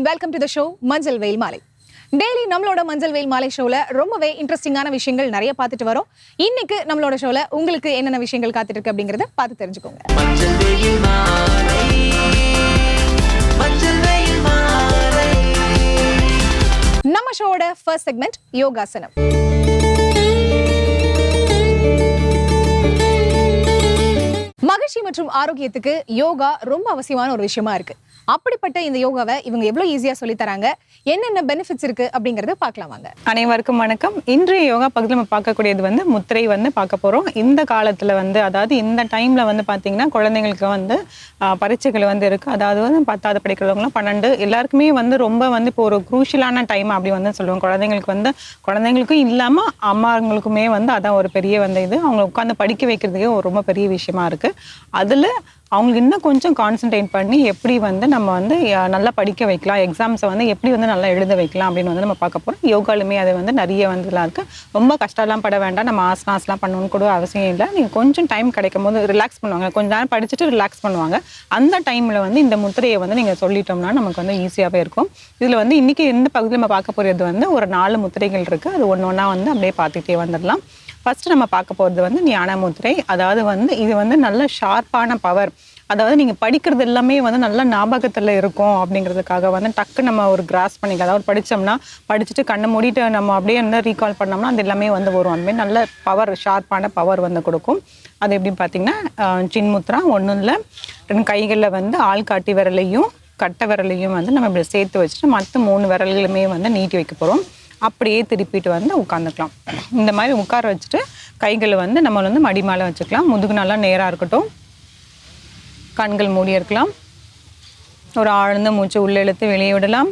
And welcome to the show Manjal Veyil Maalai daily நம்மளோட மஞ்சள் வெயில் மாலை ஷோல ரொம்பவே இன்ட்ரெஸ்டிங்கான விஷயங்கள் நிறைய பார்த்துட்டு வரோம். இன்னைக்கு நம்மளோட ஷோல உங்களுக்கு என்னென்ன விஷயங்கள் காத்துட்டு இருக்கு அப்படிங்கறத பார்த்து தெரிஞ்சுக்கோங்க. நம்ம ஷோவோட ஃபர்ஸ்ட் செக்மெண்ட் யோகாசனம் மகிழ்ச்சி மற்றும் ஆரோக்கியத்துக்கு யோகா ரொம்ப அவசியமான ஒரு விஷயமா இருக்கு. அப்படிப்பட்ட இந்த யோகாவை இவங்க எவ்வளவு ஈஸியா சொல்லி தராங்க என்னென்ன பெனிஃபிட்ஸ் இருக்கு அப்படிங்கறத பார்க்கலாம் வாங்க. அனைவருக்கும் வணக்கம். இன்றைய யோகா பகுதியில் நம்ம பார்க்கக்கூடியது வந்து முத்திரை வந்து பார்க்க போகிறோம் இந்த காலத்தில் வந்து அதாவது இந்த டைமில் வந்து பார்த்தீங்கன்னா குழந்தைங்களுக்கு வந்து பரீட்சைகள் வந்து இருக்குது அதாவது வந்து பத்தாவது படிக்கிறவங்களும் பன்னெண்டு எல்லாருக்குமே வந்து ரொம்ப வந்து இப்போ ஒரு குரூஷியலான டைம் அப்படி வந்து சொல்லுவோம் குழந்தைங்களுக்கு வந்து குழந்தைங்களுக்கும் இல்லாமல் அம்மாங்களுக்குமே வந்து அதான் ஒரு பெரிய வந்து இது. அவங்க உட்காந்து படிக்க வைக்கிறதுக்கே ஒரு ரொம்ப பெரிய விஷயமா இருக்குது அதில் அவங்களுக்கு இன்னும் கொஞ்சம் கான்சென்ட்ரேட் பண்ணி எப்படி வந்து நம்ம வந்து நல்லா படிக்க வைக்கலாம் எக்ஸாம்ஸை வந்து எப்படி வந்து நல்லா எழுத வைக்கலாம் அப்படின்னு வந்து நம்ம பார்க்க போகிறோம் யோகாலுமே அது வந்து நிறைய வந்து இதெல்லாம் இருக்குது ரொம்ப கஷ்டம்லாம் பட வேண்டாம். நம்ம ஆசனாஸ்லாம் பண்ணணும்னு கூட அவசியம் இல்லை. நீங்கள் கொஞ்சம் டைம் கிடைக்கும் போது ரிலாக்ஸ் பண்ணுவாங்க. கொஞ்ச நேரம் படிச்சுட்டு ரிலாக்ஸ் பண்ணுவாங்க. அந்த டைமில் வந்து இந்த முத்திரையை வந்து நீங்கள் சொல்லிட்டோம்னா நமக்கு வந்து ஈஸியாகவே இருக்கும். இதில் வந்து இன்றைக்கி எந்த பகுதியில் நம்ம பார்க்க போகிறது வந்து ஒரு நாலு முத்திரைகள் இருக்குது அது ஒன்று ஒன்றா வந்து அப்படியே பார்த்துக்கிட்டே வந்துடலாம். ஃபஸ்ட்டு நம்ம பார்க்க போகிறது வந்து ஞானமுத்திரை. அதாவது வந்து இது வந்து நல்ல ஷார்ப்பான பவர் அதாவது நீங்கள் படிக்கிறது எல்லாமே வந்து நல்ல ஞாபகத்தில் இருக்கும் அப்படிங்கிறதுக்காக வந்து டக்கு நம்ம ஒரு கிராஸ் பண்ணிக்க அதாவது படித்தோம்னா படிச்சுட்டு கண்ணை மூடிட்டு நம்ம அப்படியே என்ன ரீகால் பண்ணோம்னா அது எல்லாமே வந்து வரும். அந்த நல்ல பவர் ஷார்ப்பான பவர் வந்து கொடுக்கும். அது எப்படின்னு பார்த்தீங்கன்னா சின்முத்ரா ஒன்றும் இல்லை. ரெண்டு கைகளில் வந்து ஆள்காட்டி விரலையும் கட்டை விரலையும் வந்து நம்ம இப்படி சேர்த்து வச்சுட்டு மற்ற மூணு விரல்களுமே வந்து நீட்டி வைக்க போகிறோம் அப்படியே திருப்பிட்டு வந்து உட்காந்துக்கலாம். இந்த மாதிரி உட்கார வச்சுட்டு கைகளை வந்து நம்ம வந்து மடி மேலே வச்சுக்கலாம். முதுகு நல்லா நேராக இருக்கட்டும். கண்கள் மூடி இருக்கலாம். ஒரு ஆழ்ந்த மூச்சு உள்ளே இழுத்து வெளியே விடலாம்.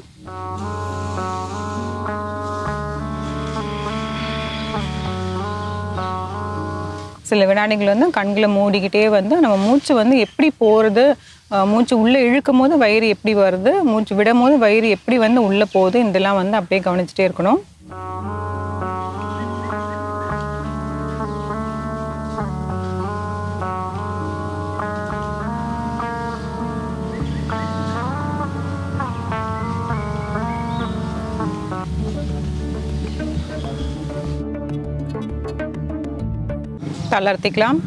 சில வினாடிகள் வந்து கண்களை மூடிக்கிட்டே வந்து நம்ம மூச்சு வந்து எப்படி போகிறது மூச்சு உள்ளே இழுக்கும் போது வயிறு எப்படி வருது? மூச்சு விடும் போது வயிறு எப்படி வந்து உள்ளே போகுது? இதெல்லாம் வந்து அப்படியே கவனிச்சுட்டே இருக்கணும். தளர்த்திக்கலாம்.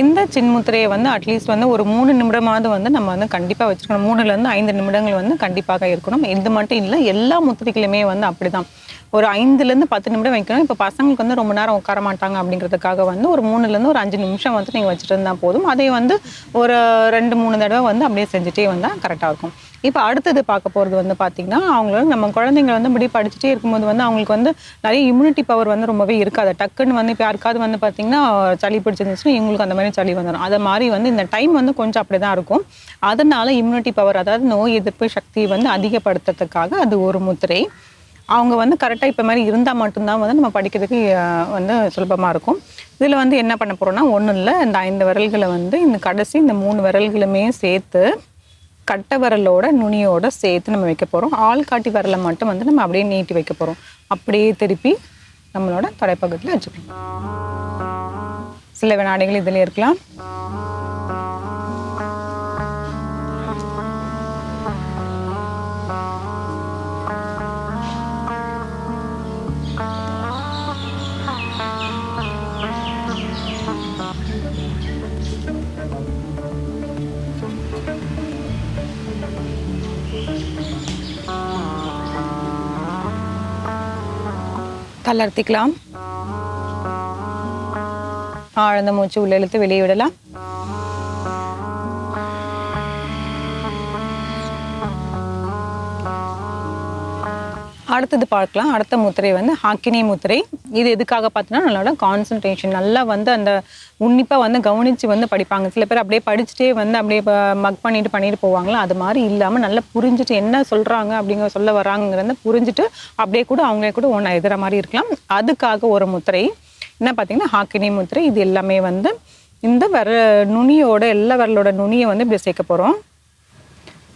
இந்த சின்முத்திரையை வந்து அட்லீஸ்ட் வந்து ஒரு மூணு நிமிடமாவது வந்து நம்ம வந்து கண்டிப்பாக வச்சுக்கணும் மூணுலேருந்து ஐந்து நிமிடங்கள் வந்து கண்டிப்பாக இருக்கணும். இது மட்டும் இல்லை எல்லா முத்திரைகளுமே வந்து அப்படிதான். ஒரு ஐந்துலேருந்து பத்து நிமிடம் வைக்கணும். இப்போ பசங்களுக்கு வந்து ரொம்ப நேரம் உட்கார மாட்டாங்க அப்படிங்கிறதுக்காக வந்து ஒரு மூணுலேருந்து ஒரு அஞ்சு நிமிஷம் வந்து நீங்கள் வச்சுட்டு இருந்தால் போதும். அதே வந்து ஒரு ரெண்டு மூணு தடவை வந்து அப்படியே செஞ்சுட்டே வந்தால் கரெக்டாக இருக்கும். இப்போ அடுத்தது பார்க்க போகிறது வந்து பார்த்திங்கன்னா அவங்கள நம்ம குழந்தைங்க வந்து இப்படி படிச்சுட்டே இருக்கும்போது வந்து அவங்களுக்கு வந்து நிறைய இம்யூனிட்டி பவர் வந்து ரொம்பவே இருக்காது. டக்குன்னு வந்து இப்போ யாருக்காவது வந்து பார்த்திங்கன்னா சளி பிடிச்சிருந்துச்சுன்னா இவங்களுக்கு அந்த மாதிரி சளி வந்துடும் அது மாதிரி வந்து இந்த டைம் வந்து கொஞ்சம் அப்படி தான் இருக்கும். அதனால இம்யூனிட்டி பவர் அதாவது நோய் எதிர்ப்பு சக்தி வந்து அதிகப்படுத்துறதுக்காக அது ஒரு முத்திரை. அவங்க வந்து கரெக்டாக இப்போ மாதிரி இருந்தால் மட்டும்தான் வந்து நம்ம படிக்கிறதுக்கு வந்து சுலபமாக இருக்கும். இதில் வந்து என்ன பண்ண போகிறோம்னா ஒன்றும் இல்லை. இந்த ஐந்து விரல்களை வந்து இந்த கடைசி இந்த மூணு விரல்களுமே சேர்த்து கட்டை விரலோட நுனியோட சேர்த்து நம்ம வைக்க போகிறோம் ஆள்காட்டி விரலை மட்டும் வந்து நம்ம அப்படியே நீட்டி வைக்க போகிறோம் அப்படியே திருப்பி நம்மளோட தொடைப்பக்கத்தில் வச்சுக்கலாம். சில வினாடிகள் இதில் இருக்கலாம். தளர்த்திக்கலாம் ஆழ்ந்த மூச்சு உள்ள இழுத்து வெளியே விடலாம் அடுத்தது பார்க்கலாம். அடுத்த முத்திரை வந்து ஹாக்கினி முத்திரை. இது எதுக்காக பார்த்தீங்கன்னா நம்மளோட கான்சன்ட்ரேஷன் நல்லா வந்து அந்த உன்னிப்பாக வந்து கவனித்து வந்து படிப்பாங்க. சில பேர் அப்படியே படிச்சுட்டே வந்து அப்படியே மக் பண்ணிட்டு பண்ணிட்டு போவாங்களா? அது மாதிரி இல்லாமல் நல்லா புரிஞ்சுட்டு என்ன சொல்கிறாங்க அப்படிங்கிற சொல்ல வராங்கிறத புரிஞ்சுட்டு அப்படியே கூட அவங்களே கூட ஒன்றா எதிர மாதிரி இருக்கலாம். அதுக்காக ஒரு முத்திரை. என்ன பார்த்தீங்கன்னா ஹாக்கினி முத்திரை. இது எல்லாமே வந்து இந்த வர நுனியோட எல்லா விரலோட நுனியை வந்து இப்படி சேர்க்க போகிறோம்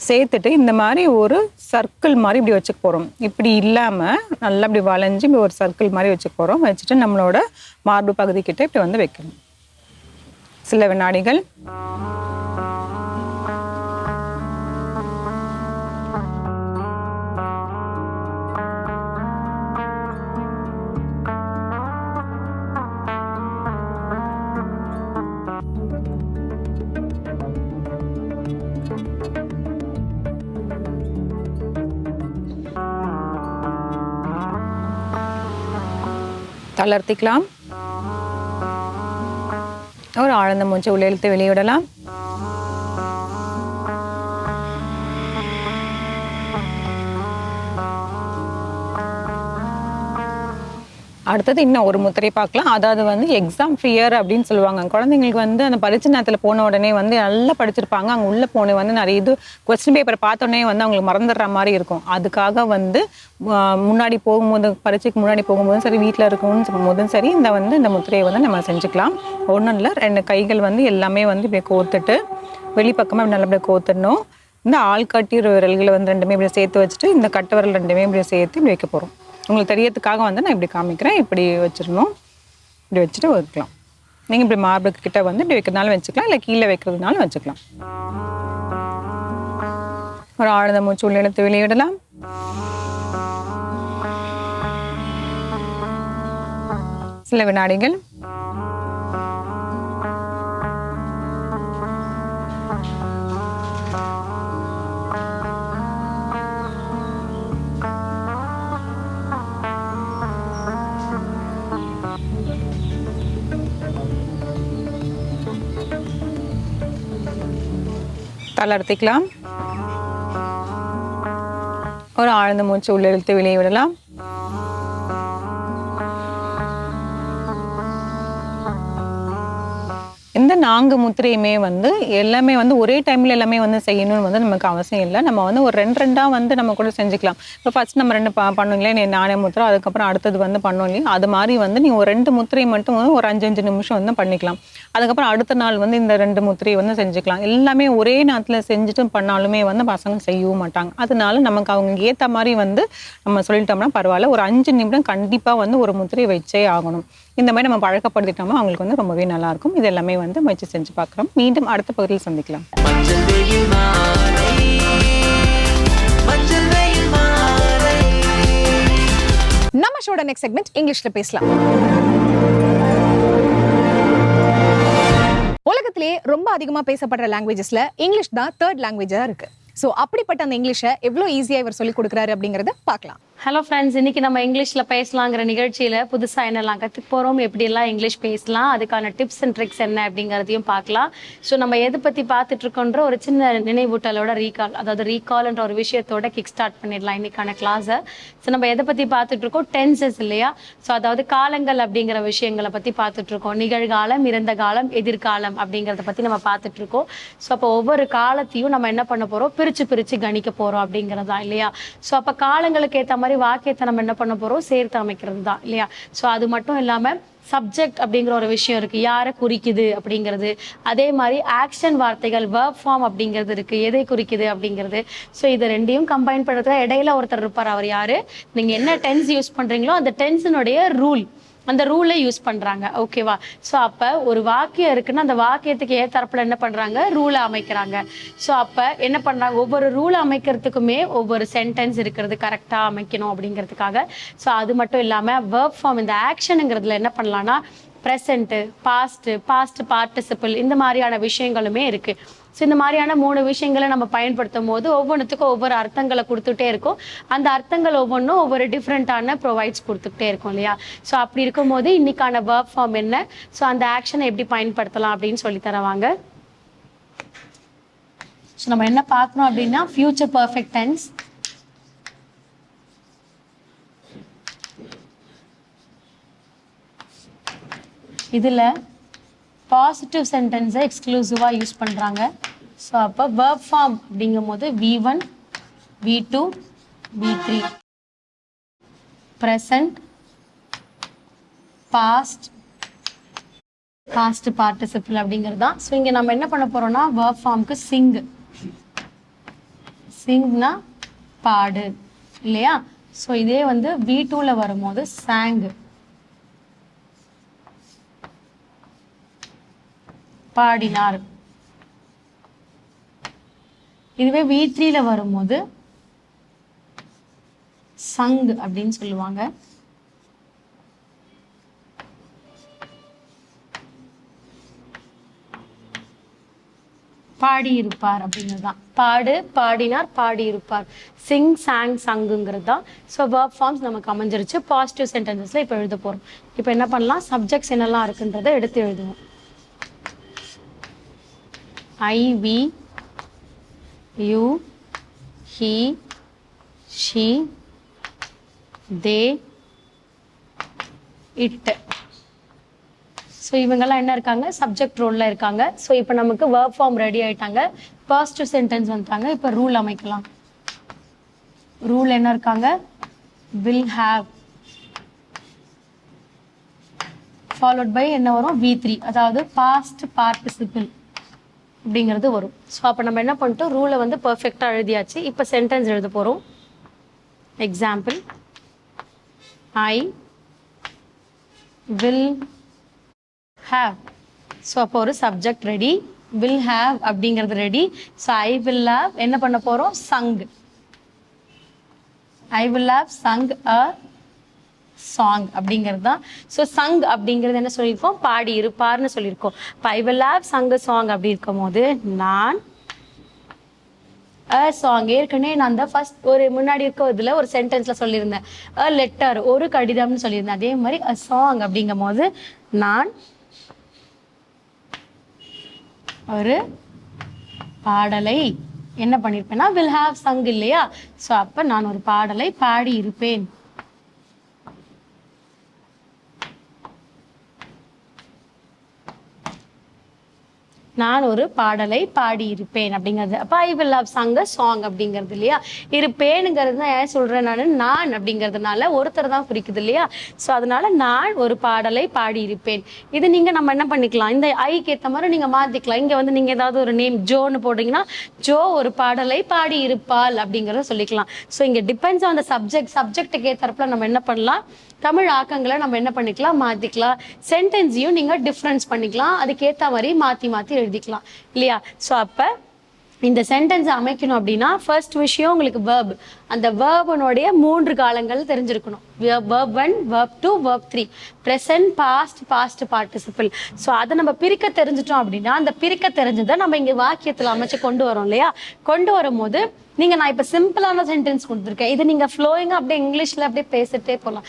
சேர்த்துட்டு இந்த மாதிரி ஒரு சர்க்கிள் மாதிரி இப்படி வச்சுக்க போகிறோம் இப்படி இல்லாமல் நல்லா இப்படி வளைஞ்சு இப்படி ஒரு சர்க்கிள் மாதிரி வச்சுக்க போகிறோம் வச்சுட்டு நம்மளோட மார்பு பகுதிக்கிட்ட இப்படி வந்து வைக்கணும். சில வினாடிகள். தளர்த்திக்கலாம். ஒரு ஆழ்ந்த மூச்சை உள்ளெழுத்து இழுத்து அடுத்தது இன்னும் ஒரு முத்திரை பார்க்கலாம். அதாவது வந்து எக்ஸாம் ஃபியர் அப்படின்னு சொல்லுவாங்க. குழந்தைங்களுக்கு வந்து அந்த பரீட்சை நேரத்தில் போன உடனே வந்து நல்லா படிச்சிருப்பாங்க. அங்கே உள்ளே போன வந்து நிறைய இது கொஸ்டின் பேப்பர் பார்த்தோன்னே வந்து அவங்களுக்கு மறந்துடுற மாதிரி இருக்கும். அதுக்காக வந்து முன்னாடி போகும்போது பரீட்சைக்கு முன்னாடி போகும்போதும் சரி வீட்டில் இருக்கணும்னு போதும் சரி இந்த வந்து இந்த முத்திரையை வந்து நம்ம செஞ்சுக்கலாம். ஒன்றும் இல்லை ரெண்டு கைகள் வந்து எல்லாமே வந்து இப்படி கோர்த்துட்டு வெளிப்பக்கமாக இப்படி கோர்த்துடணும். இந்த ஆள்காட்டி விரல்களை வந்து ரெண்டுமே இப்படி சேர்த்து வச்சுட்டு இந்த கட்டை விரல் ரெண்டுமே இப்படி சேர்த்து இப்படி வைக்க போகிறோம் உங்களுக்கு தெரியறதுக்காக வந்து நான் இப்படி காமிக்கிறேன். இப்படி வச்சிடணும். இப்படி வச்சுட்டு வைக்கலாம் நீங்கள் இப்படி மார்புக்கு கிட்ட வந்து இப்படி வைக்கிறதுனாலும் வச்சுக்கலாம். இல்லை கீழே வைக்கிறதுனாலும் வச்சுக்கலாம். ஒரு ஆழ்ந்த மூச்சு உள்ள வெளியிடலாம். சில வினாடிகள். தளர்த்திக்கலாம் ஒரு ஆழ்ந்த மூச்சு உள்ள இழுத்து வெளியே விடலாம் நான்கு முத்திரையுமே வந்து எல்லாமே வந்து ஒரே டைமில் எல்லாமே வந்து செய்யணும்னு வந்து நமக்கு அவசியம் இல்லை. நம்ம வந்து ஒரு ரெண்டு ரெண்டாக வந்து நம்ம கூட செஞ்சுக்கலாம். இப்போ ஃபர்ஸ்ட் நம்ம ரெண்டு ப- பண்ணுங்களே நீ நானே முத்திரை அதுக்கப்புறம் அடுத்தது வந்து பண்ணோம் இல்லையா? அது மாதிரி வந்து நீ ஒரு ரெண்டு முத்திரை மட்டும் வந்து ஒரு அஞ்சு அஞ்சு நிமிஷம் வந்து பண்ணிக்கலாம். அதுக்கப்புறம் அடுத்த நாள் வந்து இந்த ரெண்டு முத்திரையை வந்து செஞ்சுக்கலாம். எல்லாமே ஒரே நேரத்தில் செஞ்சுட்டு பண்ணாலுமே வந்து பசங்க செய்யவும் மாட்டாங்க. அதனால நமக்கு அவங்க ஏற்ற மாதிரி வந்து நம்ம சொல்லிட்டோம்னா பரவாயில்ல. ஒரு அஞ்சு நிமிடம் கண்டிப்பாக வந்து ஒரு முத்திரை வச்சே ஆகணும். இந்த மாதிரி நம்ம பழக்கப்படுத்திட்டோம்னா அவங்களுக்கு வந்து ரொம்பவே நல்லா இருக்கும் இது எல்லாமே வந்து முயற்சி செஞ்சு பார்க்குறோம். மீண்டும் அடுத்த பகுதியில் சந்திக்கலாம். நம்ம ஷோட நெக்ஸ்ட் செக்மெண்ட் இங்கிலீஷ்ல பேசலாம். உலகத்திலேயே ரொம்ப அதிகமா பேசப்படுற லாங்குவேஜஸ்ல இங்கிலீஷ் தான் தேர்ட் லாங்குவேஜா இருக்கு. ஸோ அப்படிப்பட்ட அந்த இங்கிலீஷை எவ்வளோ ஈஸியா இவர் சொல்லி கொடுக்குறாரு அப்படிங்கறத பார்க்கலாம். ஹலோ ஃப்ரெண்ட்ஸ் இன்னைக்கு நம்ம இங்கிலீஷில் பேசலாங்கிற நிகழ்ச்சியில் புதுசாக என்னெல்லாம் கற்றுக்க போகிறோம் எப்படியெல்லாம் இங்கிலீஷ் பேசலாம் அதுக்கான டிப்ஸ் அண்ட் ட்ரிக்ஸ் என்ன அப்படிங்கிறதையும் பார்க்கலாம். ஸோ நம்ம எதை பற்றி பார்த்துட்ருக்கோன்ற ஒரு சின்ன நினைவூட்டலோட ரீகால் அதாவது ரீகால்ன்ற ஒரு விஷயத்தோட கிக் ஸ்டார்ட் பண்ணிடலாம் இன்னைக்கான கிளாஸை ஸோ நம்ம எதை பற்றி பார்த்துட்டு இருக்கோம் டென்சஸ் இல்லையா? ஸோ அதாவது காலங்கள் அப்படிங்கிற விஷயங்களை பற்றி பார்த்துட்டு இருக்கோம் நிகழ்காலம் இறந்த காலம் எதிர்காலம் அப்படிங்கிறத பற்றி நம்ம பார்த்துட்ருக்கோம் ஸோ அப்போ ஒவ்வொரு காலத்தையும் நம்ம என்ன பண்ண போகிறோம் பிரிச்சு பிரித்து கணிக்க போகிறோம் அப்படிங்கிறதா இல்லையா? ஸோ அப்போ காலங்களுக்கு ஏற்ற மாதிரி வாக்கியத்தை நம்ம என்ன பண்ண போறோம்? சேர்த்து அமைக்கிறது தான் இல்லையா? ஸோ அது மட்டும் இல்லாம சப்ஜெக்ட் அப்படிங்கிற ஒரு விஷயம் இருக்கு. யாரை குறிக்குது அப்படிங்கிறது. அதே மாதிரி ஆக்ஷன் வார்த்தைகள் வேர்க் ஃபார்ம் அப்படிங்கிறது இருக்கு. எதை குறிக்குது அப்படிங்கிறது. ஸோ இது ரெண்டையும் கம்பைன் பண்ணுறதுக்கு இடையில ஒருத்தர் இருப்பார். அவர் யாரு? நீங்க என்ன டென்ஸ் யூஸ் பண்றீங்களோ அந்த டென்ஸினுடைய ரூல் அந்த ரூலை யூஸ் பண்றாங்க. ஓகேவா ஸோ அப்ப ஒரு வாக்கியம் இருக்குன்னா அந்த வாக்கியத்துக்கு ஏத்தரப்புல என்ன பண்றாங்க? ரூலை அமைக்கிறாங்க. ஸோ அப்ப என்ன பண்றாங்க ஒவ்வொரு ரூல் அமைக்கிறதுக்குமே ஒவ்வொரு சென்டென்ஸ் இருக்கிறது கரெக்டா அமைக்கணும் அப்படிங்கிறதுக்காக. ஸோ அது மட்டும் இல்லாம வேர்ப் ஃபார்ம் இந்த ஆக்ஷனுங்கிறதுல என்ன பண்ணலாம்னா ப்ரெசண்ட்டு பாஸ்ட்டு பாஸ்ட் பார்ட்டிசிபிள் இந்த மாதிரியான விஷயங்களுமே இருக்குது ஸோ இந்த மாதிரியான மூணு விஷயங்களை நம்ம பயன்படுத்தும் போது ஒவ்வொன்றுத்துக்கும் ஒவ்வொரு அர்த்தங்களை கொடுத்துட்டே இருக்கும். அந்த அர்த்தங்கள் ஒவ்வொன்றும் ஒவ்வொரு டிஃப்ரெண்ட்டான ப்ரொவைட்ஸ் கொடுத்துக்கிட்டே இருக்கும் இல்லையா? ஸோ அப்படி இருக்கும்போது இன்னைக்கான ஒர்க் ஃபார்ம் என்ன? ஸோ அந்த ஆக்ஷனை எப்படி பயன்படுத்தலாம் அப்படின்னு சொல்லி தருவாங்க. ஸோ நம்ம என்ன பார்க்கணும் அப்படின்னா ஃபியூச்சர் பர்ஃபெக்ட் டென்ஸ் இதில் பாசிட்டிவ் சென்டென்ஸை எக்ஸ்க்ளூசிவாக யூஸ் பண்ணுறாங்க ஸோ அப்போ வேர்ப் ஃபார்ம் அப்படிங்கும்போது V one V two V three present past past participle அப்படிங்கிறது தான். ஸோ இங்கே நம்ம என்ன பண்ண போகிறோம்னா வேர்ப் ஃபார்முக்கு சிங் சிங்னா பாடு இல்லையா? ஸோ இதே வந்து வி டூவில் வரும்போது சாங்கு பாடினார் இதுவே வி த்ரீல வரும்போது சங் அப்படின்னு சொல்லுவாங்க. பாடியிருப்பார் அப்படின்னு அப்படிங்கிறது தான் பாடு பாடினார் பாடியிருப்பார். சிங் சாங் சங்குங்கிறது தான் ஸோ வேர்ப் ஃபார்ம்ஸ் நமக்கு அமைஞ்சிருச்சு. பாசிட்டிவ் சென்டென்சஸில் இப்போ எழுத போகிறோம் இப்போ என்ன பண்ணலாம்? சப்ஜெக்ட்ஸ் என்னெல்லாம் இருக்குன்றதை எடுத்து எழுதுவோம். I we you he she they it so இவங்கெல்லாம் என்ன இருக்காங்க? சப்ஜெக்ட் ரோலில் இருக்காங்க. ஸோ இப்போ நமக்கு ஒர்க் ஃபார்ம் ரெடி ஆயிட்டாங்க. ஃபர்ஸ்ட் சென்டென்ஸ் வந்துட்டாங்க. இப்போ ரூல் அமைக்கலாம். ரூல் என்ன இருக்காங்க? வில் ஹாவ் ஃபாலோட் பை என்ன வரும்? வி த்ரீ அதாவது பாஸ்ட் பார்ட்டிசிபிள் அப்படிங்கிறது வரும். ஸோ அப்போ நம்ம என்ன பண்ணிட்டோம்? ரூலை வந்து பர்ஃபெக்டாக எழுதியாச்சு. இப்போ சென்டென்ஸ் எழுத போகிறோம் example I will have so அப்போ ஒரு சப்ஜெக்ட் ரெடி வில் ஹாவ் அப்படிங்கிறது ready so I will have என்ன பண்ண போகிறோம் sung I will have sung a song அப்படிங்கிறது? தான் ஸோ சங் அப்படிங்கிறது என்ன சொல்லியிருக்கோம்? பாடி இருப்பார்னு சொல்லியிருக்கோம். இப்போ ஐ சங் சாங் அப்படி இருக்கும் போது நான் அ சாங் ஏற்கனவே நான் அந்த ஃபர்ஸ்ட் ஒரு முன்னாடி இருக்க இதுல ஒரு சென்டென்ஸில் சொல்லியிருந்தேன். அ லெட்டர் ஒரு கடிதம்னு சொல்லியிருந்தேன். அதே மாதிரி அ சாங் அப்படிங்கும் போது நான் ஒரு பாடலை என்ன பண்ணியிருப்பேன்னா வில் ஹாவ் சங் இல்லையா? ஸோ அப்போ நான் ஒரு பாடலை பாடி இருப்பேன் நான் ஒரு பாடலை பாடியிருப்பேன் அப்படிங்கிறது. அப்போ I will have sung a song அப்படிங்கிறது இல்லையா? இருப்பேனுங்கிறது தான் ஏன் சொல்கிறேன் நான்? நான் அப்படிங்கிறதுனால ஒருத்தர் தான் குறிக்குது இல்லையா? ஸோ அதனால நான் ஒரு பாடலை பாடியிருப்பேன். இது நீங்கள் நம்ம என்ன பண்ணிக்கலாம்? இந்த ஐக்கு ஏற்ற மாதிரி நீங்கள் மாற்றிக்கலாம் இங்கே வந்து நீங்கள் ஏதாவது ஒரு நேம் ஜோன்னு போடுறீங்கன்னா ஜோ ஒரு பாடலை பாடியிருப்பாள் அப்படிங்கிறத சொல்லிக்கலாம். ஸோ இங்கே டிபெண்ட்ஸ் ஆன் த சப்ஜெக்ட் சப்ஜெக்ட்டுக்கு ஏற்றப்பல நம்ம என்ன பண்ணலாம்? தமிழ் ஆக்கங்களை நம்ம என்ன பண்ணிக்கலாம் மாற்றிக்கலாம் சென்டென்ஸையும் நீங்கள் டிஃப்ரென்ஸ் பண்ணிக்கலாம். அதுக்கேற்ற மாதிரி மாற்றி மாற்றி எழுதிக்கலாம். இல்லையா? ஸோ அப்போ இந்த சென்டென்ஸ் அமைக்கணும் அப்படின்னா ஃபர்ஸ்ட் விஷயம் உங்களுக்கு வேர்ப் அந்த வேர்பனுடைய மூன்று காலங்கள் தெரிஞ்சிருக்கணும். Verb one verb two verb three present past past participle so அதை நம்ம பிரிக்க தெரிஞ்சிட்டோம் அப்படின்னா அந்த பிரிக்க தெரிஞ்சதை நம்ம இங்கே வாக்கியத்தில் அமைச்சு கொண்டு வரோம் இல்லையா? கொண்டு வரும்போது நீங்க நான் இப்போ சிம்பிளான சென்டென்ஸ் கொடுத்துருக்கேன். இது நீங்க ஃப்ளோயிங்காக அப்படியே இங்கிலீஷ்ல அப்படியே பேசிட்டே போகலாம்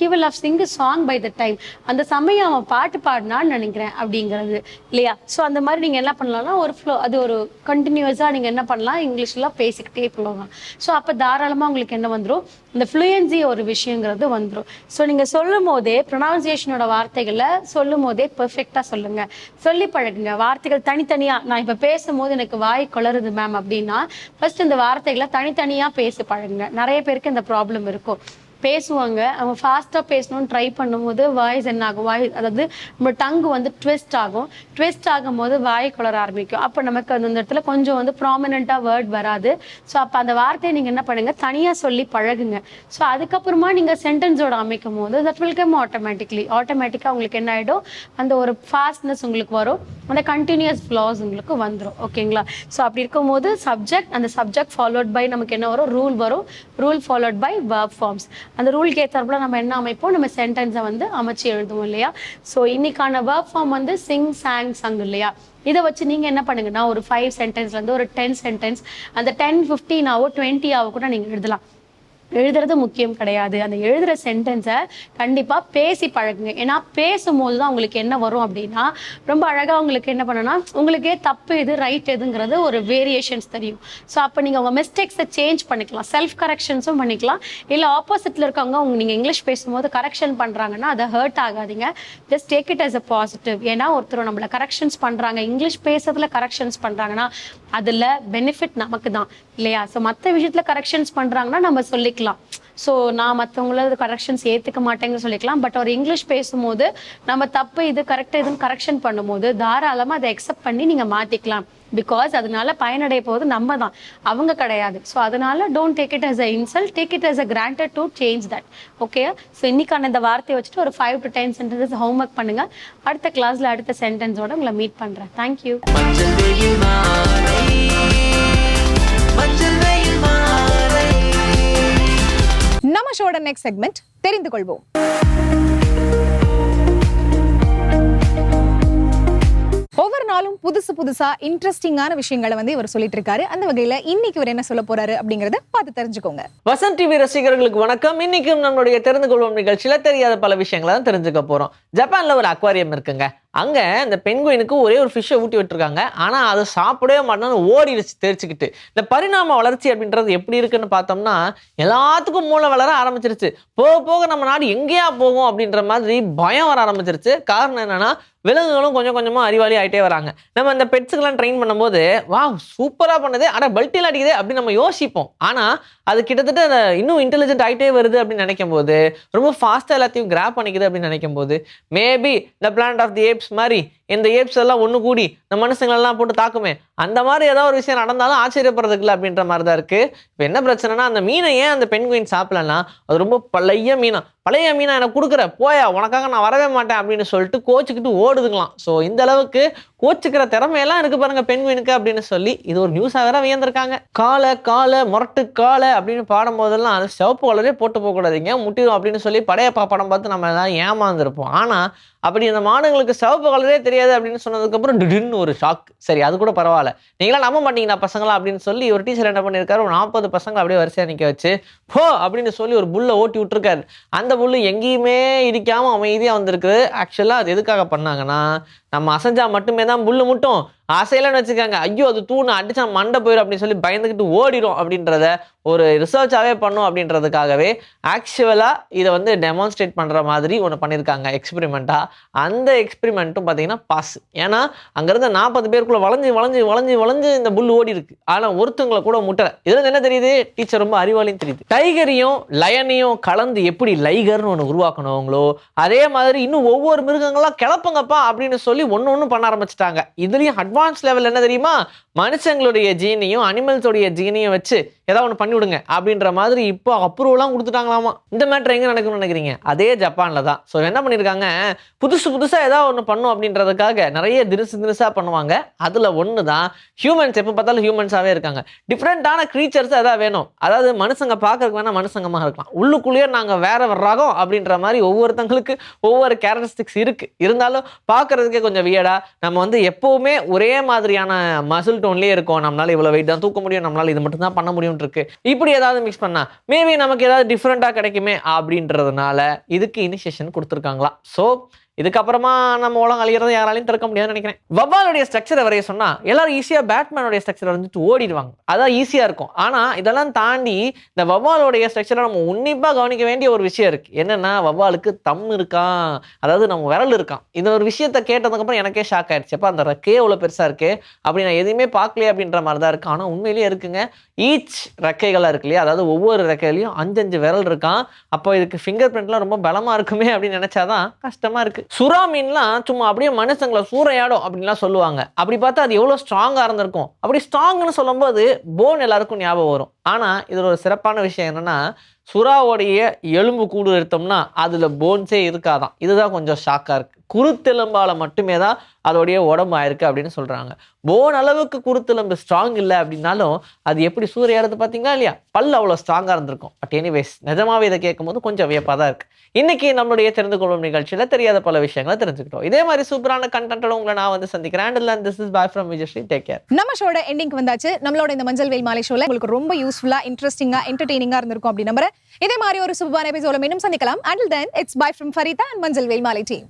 he will have sing song by the time அந்த சமயம் அவன் பாட்டு பாடினான்னு நினைக்கிறேன் அப்படிங்கிறது. இல்லையா? ஸோ அந்த மாதிரி நீங்க என்ன பண்ணலாம்னா ஒரு ஃப்ளோ அது ஒரு கண்டினியூஸா நீங்க என்ன பண்ணலாம்? இங்கிலீஷ்ல பேசிக்கிட்டே போகலாம் ஸோ அப்போ தாராளமா உங்களுக்கு என்ன வந்துடும் இந்த ஃப்ளூயன்சி ஒரு விஷயங்கிறது வந்துடும் ஸோ நீங்க சொல்லும் போதே ப்ரொனவுன்சியேஷனோட வார்த்தைகளை சொல்லும் போதே பெர்ஃபெக்டாக சொல்லுங்க. சொல்லி பழகுங்க. வார்த்தைகள் தனித்தனியா நான் இப்போ பேசும்போது எனக்கு வாய் குளருது மேம் அப்படின்னா ஃபர்ஸ்ட் இந்த வார்த்தைகளை தனித்தனியா பேசி பழகுங்க. நிறைய பேருக்கு இந்த ப்ராப்ளம் இருக்கும். பேசுவாங்க. அவங்க ஃபாஸ்ட்டாக பேசணும்னு ட்ரை பண்ணும்போது வாய்ஸ் என்ன ஆகும்? வாய் அதாவது நம்ம டங்கு வந்து ட்விஸ்ட் ஆகும். ட்விஸ்ட் ஆகும்போது வாய் குளர ஆரம்பிக்கும். அப்போ நமக்கு அந்த இடத்துல கொஞ்சம் வந்து ப்ராமினெண்ட்டாக வேர்ட் வராது. ஸோ அப்போ அந்த வார்த்தையை நீங்கள் என்ன பண்ணுங்கள் தனியாக சொல்லி பழகுங்க. ஸோ அதுக்கப்புறமா நீங்கள் சென்டென்ஸோட அமைக்கும் போது தட் வில் கம் ஆட்டோமேட்டிக்லி ஆட்டோமேட்டிக்காக உங்களுக்கு என்ன ஆகிடும் அந்த ஒரு ஃபாஸ்ட்னஸ் உங்களுக்கு வரும். அந்த கண்டினியூஸ் ஃப்ளாஸ் உங்களுக்கு வந்துடும் ஓகேங்களா ஸோ அப்படி இருக்கும்போது சப்ஜெக்ட் அந்த சப்ஜெக்ட் ஃபாலோட் பை நமக்கு என்ன வரும்? ரூல் வரும். Rule followed by verb forms அந்த ரூலுக்கு ஏற்றாப்புல நம்ம என்ன அமைப்போம்? நம்ம சென்டென்ஸை வந்து அமைச்சு எழுதுவோம் இல்லையா? ஸோ இன்னைக்கான ஒர்க் ஃபார்ம் வந்து சிங் சாங் சங் இல்லையா? இதை வச்சு நீங்கள் என்ன பண்ணுங்கன்னா ஒரு ஃபைவ் சென்டென்ஸ்லேருந்து ஒரு டென் சென்டென்ஸ் அந்த டென் ஃபிஃப்டீனாவோ டுவெண்ட்டியாவோ கூட நீங்கள் எழுதலாம். எழுதுறது முக்கியம் கிடையாது. அந்த எழுதுற சென்டென்ஸை கண்டிப்பா பேசி பழகுங்க. ஏன்னா பேசும்போது தான் உங்களுக்கு என்ன வரும் அப்படின்னா ரொம்ப அழகா உங்களுக்கு என்ன பண்ணனா உங்களுக்கே தப்பு எது ரைட் எதுங்கிறது ஒரு வேரியேஷன்ஸ் தெரியும். ஸோ அப்போ நீங்க உங்க மிஸ்டேக்ஸை சேஞ்ச் பண்ணிக்கலாம். செல்ஃப் கரெக்ஷன்ஸும் பண்ணிக்கலாம். இல்லை ஆப்போசிட்ல இருக்கவங்க உங்க நீங்க இங்கிலீஷ் பேசும்போது கரெக்ஷன் பண்றாங்கன்னா அதை ஹர்ட் ஆகாதீங்க. Just take it as a positive ஏன்னா ஒருத்தர் நம்மள கரெக்ஷன்ஸ் பண்றாங்க இங்கிலீஷ் பேசுறதுல கரெக்ஷன்ஸ் பண்றாங்கன்னா அதுல பெனிஃபிட் நமக்கு தான். இல்லையா? ஸோ மற்ற விஷயத்துல கரெக்ஷன்ஸ் பண்றாங்கன்னா நம்ம சொல்லிக்கலாம். ஸோ நான் மற்றவங்கள கரெக்ஷன்ஸ் ஏற்றுக்க மாட்டேங்கன்னு சொல்லிக்கலாம். பட் ஒரு இங்கிலீஷ் பேசும்போது நம்ம தப்பு இது கரெக்ட் இதுன்னு கரெக்ஷன் பண்ணும்போது தாராளமாக அதை அக்செப்ட் பண்ணி நீங்கள் மாற்றிக்கலாம் பிகாஸ் அதனால பயனடைய போவது நம்ம தான். அவங்க கிடையாது. ஸோ அதனால don't take it as a insult take it as a granted to change that okay so இன்னைக்கான இந்த வார்த்தையை வச்சுட்டு ஒரு five to ten sentences homework பண்ணுங்க. அடுத்த கிளாஸ்ல அடுத்த சென்டென்ஸோட உங்களை மீட் பண்றேன். தேங்க்யூ நெக்ஸ்ட் செக்மெண்ட் தெரிந்து கொள்வோம் ஒவ்வொரு நாளும் புதுசு புதுசா இன்ட்ரெஸ்டிங்கான விஷயங்களை வந்து இவர் சொல்லிட்டு இருக்காரு அந்த வகையில இன்னைக்கு இவர் என்ன சொல்ல போறாரு அப்படிங்கறத பார்த்து தெரிஞ்சுக்கோங்க. வசந்த் டிவி ரசிகர்களுக்கு வணக்கம். இன்னைக்கும் நம்மளுடைய தெரிந்து கொள்வோம் நிகழ்ச்சியில தெரியாத பல விஷயங்களை தான் தெரிஞ்சுக்க போறோம். ஜப்பான்ல ஒரு அக்வாரியம் இருக்குங்க. அங்கே இந்த பெண்குயினுக்கு ஒரே ஒரு ஃபிஷ்ஷை ஊட்டி விட்டுருக்காங்க. ஆனால் அதை சாப்பிடவே மாட்டேன்னு ஓடிடுச்சு தெரிச்சுக்கிட்டு இந்த பரிணாம வளர்ச்சி அப்படின்றது எப்படி இருக்குன்னு பார்த்தோம்னா எல்லாத்துக்கும் மூளை வளர ஆரம்பிச்சிருச்சு. போக போக நம்ம நாடு எங்கேயா போகும் அப்படின்ற மாதிரி பயம் வர ஆரம்பிச்சிருச்சு. காரணம் என்னன்னா விலங்குகளும் கொஞ்சம் கொஞ்சமாக அறிவாளி ஆகிட்டே வராங்க. நம்ம அந்த பெட்ஸுக்கெல்லாம் ட்ரெயின் பண்ணும்போது வா சூப்பராக பண்ணுது. ஆனால் பல்ட்டில் அடிக்குது. அப்படின்னு நம்ம யோசிப்போம். ஆனால் அது கிட்டத்தட்ட அதை இன்னும் இன்டெலிஜென்ட் ஆகிட்டே வருது அப்படின்னு நினைக்கும் போது ரொம்ப ஃபாஸ்ட்டாக எல்லாத்தையும் கிராப் பண்ணிக்குது அப்படின்னு நினைக்கும் போது maybe the planet of the apes மாதிரி இந்த ஏப்ஸ் எல்லாம் ஒன்று கூடி இந்த மனுஷங்களெல்லாம் போட்டு தாக்குமே. அந்த மாதிரி ஏதாவது ஒரு விஷயம் நடந்தாலும் ஆச்சரியப்படுறதுக்கு இல்லை அப்படின்ற மாதிரி தான் இருக்கு. இப்போ என்ன பிரச்சனைனா அந்த மீனை ஏன் அந்த பெண்குயின் சாப்பிடலன்னா அது ரொம்ப பழைய மீனா. பழைய மீனா எனக்கு கொடுக்குற போயா உனக்காக நான் வரவே மாட்டேன் அப்படின்னு சொல்லிட்டு கோச்சுக்கிட்டு ஓடுதுங்களாம். ஸோ இந்த அளவுக்கு கோச்சுக்கிற திறமையெல்லாம் இருக்கு பாருங்க பெண்குயினுக்கு அப்படின்னு சொல்லி இது ஒரு நியூஸாக வேற வியந்திருக்காங்க. காலை காலை முரட்டு காலை அப்படின்னு பாடும்போதெல்லாம் அது சிவப்பு கலரே போட்டு போகக்கூடாதுங்க முட்டிடும் அப்படின்னு சொல்லி படையப்பா படம் பார்த்து நம்ம எல்லாம் ஏமாந்துருப்போம். ஆனால் அப்படி அந்த மாடுங்களுக்கு சிவப்பு கலரே தெரியாது அப்படின்னு சொன்னதுக்கப்புறம் டிடின்னு ஒரு ஷாக் சரி அது கூட பரவாயில்ல. நீங்களாம் நம்ப மாட்டீங்களா பசங்களா அப்படின்னு சொல்லி ஒரு டீச்சர் என்ன பண்ணியிருக்காரு ஒரு நாற்பது பசங்க அப்படியே வரிசையாக நிற்க வச்சு போ அப்படின்னு சொல்லி ஒரு புல்லை ஓட்டி விட்டுருக்காரு. அந்த புல்லு எங்கேயுமே இடிக்காமல் அமைதியாக வந்திருக்கு ஆக்சுவலாக அது எதுக்காக பண்ணாங்கன்னா நம்ம அசைஞ்சா மட்டுமே தான் புல்லு முட்டும். அசையலன்னு வச்சுக்கோங்க. ஐயோ அது தூணு அடிச்சா மண்டை போயிடும் அப்படின்னு சொல்லி பயந்துக்கிட்டு ஓடிடும் அப்படின்றத ஒரு ரிசர்ச்சாகவே பண்ணும் அப்படின்றதுக்காகவே ஆக்சுவலாக இதை வந்து டெமான்ஸ்ட்ரேட் பண்ணுற மாதிரி ஒன்று பண்ணியிருக்காங்க எக்ஸ்பெரிமெண்ட்டாக அந்த எக்ஸ்பெரிமெண்ட்டும் பார்த்தீங்கன்னா பாஸ் ஏன்னா அங்கேருந்து நாற்பது பேருக்குள்ளே வளைஞ்சு வளைஞ்சு வளைஞ்சு வளைஞ்சு இந்த புல் ஓடி இருக்கு. ஆனால் ஒருத்தங்களை கூட முட்டலை. இதில் என்ன தெரியுது? டீச்சர் ரொம்ப அறிவாளியும் தெரியுது. டைகரையும் லயனையும் கலந்து எப்படி லைகர்னு ஒன்று உருவாக்கணுங்களோ அதே மாதிரி இன்னும் ஒவ்வொரு மிருகங்களாம் கிளப்புங்கப்பா அப்படின்னு சொல்லி ஒன்று ஒன்று பண்ண ஆரம்பிச்சிட்டாங்க. இதுலேயும் அட்வான்ஸ் லெவல் என்ன தெரியுமா? மனுஷங்களுடைய ஜீனியும் அனிமல்ஸோடைய ஜீனியும் வச்சு ஏதாவது ஒன்று பண்ணி விடுங்க அப்படின்ற மாதிரி இப்போ அப்ரூவலாம் கொடுத்துட்டாங்களாமா? இந்த மேட்ரு எங்கே நடக்கும்னு நினைக்கிறீங்க? அதே ஜப்பானில் தான். ஸோ என்ன பண்ணியிருக்காங்க? புதுசு புதுசாக ஏதாவது ஒன்று பண்ணும் அப்படின்றதுக்காக நிறைய திருசு திருசாக பண்ணுவாங்க. அதில் ஒன்று தான் ஹியூமன்ஸ் எப்போ பார்த்தாலும் ஹியூமன்ஸாகவே இருக்காங்க. டிஃப்ரெண்ட்டான க்ரீச்சர்ஸ் எதாவது வேணும். அதாவது மனுஷங்க பார்க்கறதுக்கு வேணால் மனுஷங்கமாக இருக்கலாம். உள்ளுக்குள்ளேயே நாங்கள் வேற ஒரு அப்படின்ற மாதிரி ஒவ்வொருத்தங்களுக்கு ஒவ்வொரு கேரக்டரிஸ்டிக்ஸ் இருக்குது இருந்தாலும் பார்க்குறதுக்கே கொஞ்சம் வியடாக நம்ம வந்து எப்போவுமே ஒரே மாதிரியான மசில் டோன்லேயே இருக்கும். நம்மளால இவ்வளோ வெயிட் தான் தூக்க முடியும். நம்மளால இது மட்டும் தான் பண்ண முடியும் இருக்கு இப்படி ஏதாவது மிக்ஸ் பண்ணா மேபி நமக்கு ஏதாவது டிஃப்ரெண்ட்டாக கிடைக்குமே அப்படின்றதுனால இதுக்கு இனிஷியேஷன் கொடுத்துருக்காங்களா ஸோ இதுக்கப்புறமா நம்ம உலகம் அழியறதை யாராலையும் தடுக்க முடியாதுன்னு நினைக்கிறேன். வவ்வாலுடைய ஸ்ட்ரக்சரை வரைய சொன்னா எல்லாரும் ஈஸியாக பேட்மேனுடைய ஸ்ட்ரக்சரை வந்துட்டு ஓடிடுவாங்க. அதான் ஈஸியாக இருக்கும். ஆனால் இதெல்லாம் தாண்டி இந்த வவ்வாலுடைய ஸ்ட்ரக்சரை நம்ம உன்னிப்பாக கவனிக்க வேண்டிய ஒரு விஷயம் இருக்கு. என்னன்னா வவ்வாலுக்கு தம் இருக்கான் அதாவது நம்ம விரல் இருக்கான் இந்த ஒரு விஷயத்த கேட்டதுக்கப்புறம் எனக்கே ஷாக் ஆயிடுச்சு. அப்போ அந்த ரெக்கே எவ்வளோ பெருசாக இருக்கு? அப்படி நான் எதுவுமே பார்க்கலையே அப்படின்ற மாதிரி தான் இருக்கு. ஆனால் உண்மையிலேயே இருக்குங்க. ஈச் ரெக்கைகளாக இருக்கு இல்லையா? அதாவது ஒவ்வொரு ரெக்கையிலையும் அஞ்சஞ்சு விரல் இருக்கான் அப்போ இதுக்கு ஃபிங்கர் பிரிண்ட்லாம் ரொம்ப பலமாக இருக்குமே அப்படின்னு நினச்சாதான் கஷ்டமாக இருக்கு. சுறா மீன்லாம் சும்மா அப்படியே மனுஷங்களை சூறையாடும் அப்படின்லாம் சொல்லுவாங்க. அப்படி பார்த்தா அது எவ்வளோ ஸ்ட்ராங்காக இருந்திருக்கும். அப்படி ஸ்ட்ராங்னு சொல்லும்போது போன் எல்லாருக்கும் ஞாபகம் வரும். ஆனால் இதில் ஒரு சிறப்பான விஷயம் என்னன்னா சுறாவோடைய எலும்பு கூடு எடுத்தோம்னா அதில் போன்ஸே இருக்காதான். இதுதான் கொஞ்சம் ஷாக்காக இருக்குது குருத்தெலும்பால் மட்டுமே தான் அதோடைய உடம்பு ஆயிருக்கு அப்படின்னு சொல்கிறாங்க போன் அளவுக்கு குருத்தெலும்பு ஸ்ட்ராங் இல்லை அப்படின்னாலும் அது எப்படி சூறையாடுறது பார்த்தீங்களா இல்லையா? பல் அவ்வளோ ஸ்ட்ராங்காக இருந்திருக்கும். பட் எனிவேஸ் நிஜமாவே இதை கேட்கும்போது கொஞ்சம் வியப்பாக தான் இருக்குது இன்றைக்கி நம்மளுடைய தெரிந்து கொள்ளும் நிகழ்ச்சியில் தெரியாத பல விஷயங்களை தெரிஞ்சுக்கிட்டோம். இதே மாதிரி சூப்பரான கண்டென்ட்டோட உங்களை நான் வந்து சந்திக்கிறேன். And this is bye from Vijayasri take care நம்ம ஷோட எண்டிங் வந்தாச்சு. நம்மளோட இந்த மஞ்சள் வெயில் மாலை ஷோவில் உங்களுக்கு ரொம்ப யூஸ்ஃபுல்லாக இன்ட்ரெஸ்டிங்காக என்டர்டெய்னிங்காக இருந்திருக்கும் அப்படி நம்புறேன். இதே மாதிரி ஒரு சூப்பரான எபிசோட மீண்டும் சந்திக்கலாம். Until then it's bye from Farida and Manjal Veyil team